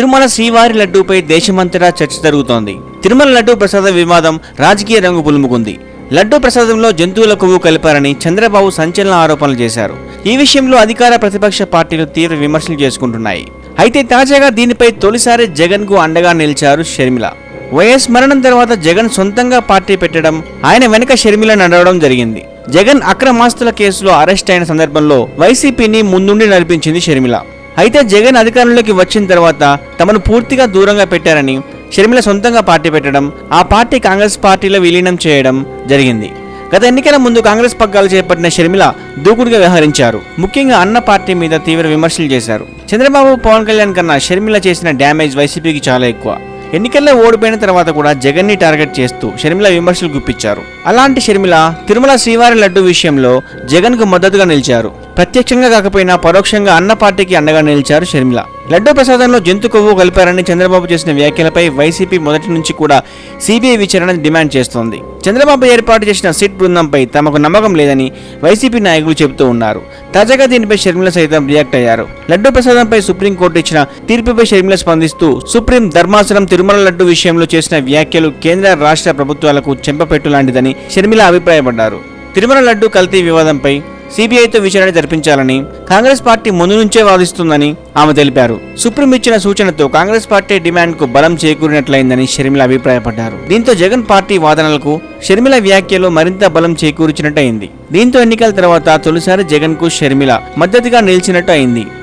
తిరుమల శ్రీవారి లడ్డూపై దేశమంతటా చర్చ జరుగుతోంది. తిరుమల లడ్డూ ప్రసాద వివాదం రాజకీయ రంగు పులుముకుంది. లడ్డూ ప్రసాదంలో జంతువుల కొవ్వు కలిపారని చంద్రబాబు సంచలన ఆరోపణలు చేశారు. ఈ విషయంలో అధికార ప్రతిపక్ష పార్టీలు తీవ్ర విమర్శలు చేసుకుంటున్నాయి. అయితే తాజాగా దీనిపై తొలిసారి జగన్కు అండగా నిలిచారు షర్మిల. వైఎస్ మరణం తర్వాత జగన్ సొంతంగా పార్టీ పెట్టడం ఆయన వెనుక షర్మిల నడవడం జరిగింది. జగన్ అక్రమాస్తుల కేసులో అరెస్ట్ అయిన సందర్భంలో వైసీపీని ముందుండి నడిపించింది షర్మిల. అయితే జగన్ అధికారంలోకి వచ్చిన తర్వాత తమను పూర్తిగా దూరంగా పెట్టారని షర్మిల సొంతంగా పార్టీ పెట్టడం ఆ పార్టీ కాంగ్రెస్ పార్టీలో విలీనం చేయడం జరిగింది. గత ఎన్నికల ముందు కాంగ్రెస్ పగ్గాలు చేపట్టిన షర్మిల దూకుడుగా వ్యవహరించారు. ముఖ్యంగా అన్న పార్టీ మీద తీవ్ర విమర్శలు చేశారు. చంద్రబాబు పవన్ కళ్యాణ్ కన్నా షర్మిల చేసిన డ్యామేజ్ వైసీపీకి చాలా ఎక్కువ. ఎన్నికల్లో ఓడిపోయిన తర్వాత కూడా జగన్ని టార్గెట్ చేస్తూ షర్మిల విమర్శలు గుప్పించారు. అలాంటి షర్మిల తిరుమల శ్రీవారి లడ్డు విషయంలో జగన్కు మద్దతుగా నిలిచారు. ప్రత్యక్షంగా కాకపోయినా పరోక్షంగా అన్న పార్టీకి అండగా నిలిచారు షర్మిల. లడ్డూ ప్రసాదంలో జంతు కొవ్వు కలిపారని చంద్రబాబు చేసిన వ్యాఖ్యలపై వైసీపీ మొదటి నుంచి కూడా సిబిఐ విచారణ డిమాండ్ చేస్తోంది. చంద్రబాబు ఏర్పాటు చేసిన సిట్ బృందంపై తమకు నమ్మకం లేదని వైసీపీ నాయకులు చెబుతూ ఉన్నారు. తాజాగా దీనిపై షర్మిల సైతం రియాక్ట్ అయ్యారు. లడ్డూ ప్రసాదంపై సుప్రీంకోర్టు ఇచ్చిన తీర్పుపై షర్మిల స్పందిస్తూ సుప్రీం ధర్మాసనం తిరుమల లడ్డు విషయంలో చేసిన వ్యాఖ్యలు కేంద్ర రాష్ట్ర ప్రభుత్వాలకు చెంపపెట్టు లాంటిదని షర్మిల అభిప్రాయపడ్డారు. తిరుమల లడ్డు కల్తీ వివాదంపై సిబిఐతో విచారణ జరిపించాలని కాంగ్రెస్ పార్టీ ముందు నుంచే వాదిస్తుందని ఆమె తెలిపారు. సుప్రీం ఇచ్చిన సూచనతో కాంగ్రెస్ పార్టీ డిమాండ్కు బలం చేకూరినట్లయిందని షర్మిల అభిప్రాయపడ్డారు. దీంతో జగన్ పార్టీ వాదనలకు షర్మిల వ్యాఖ్యలు మరింత బలం చేకూర్చినట్టు అయింది దీంతో ఎన్నికల తర్వాత తొలిసారి జగన్కు షర్మిల మద్దతుగా నిలిచినట్టు అయింది.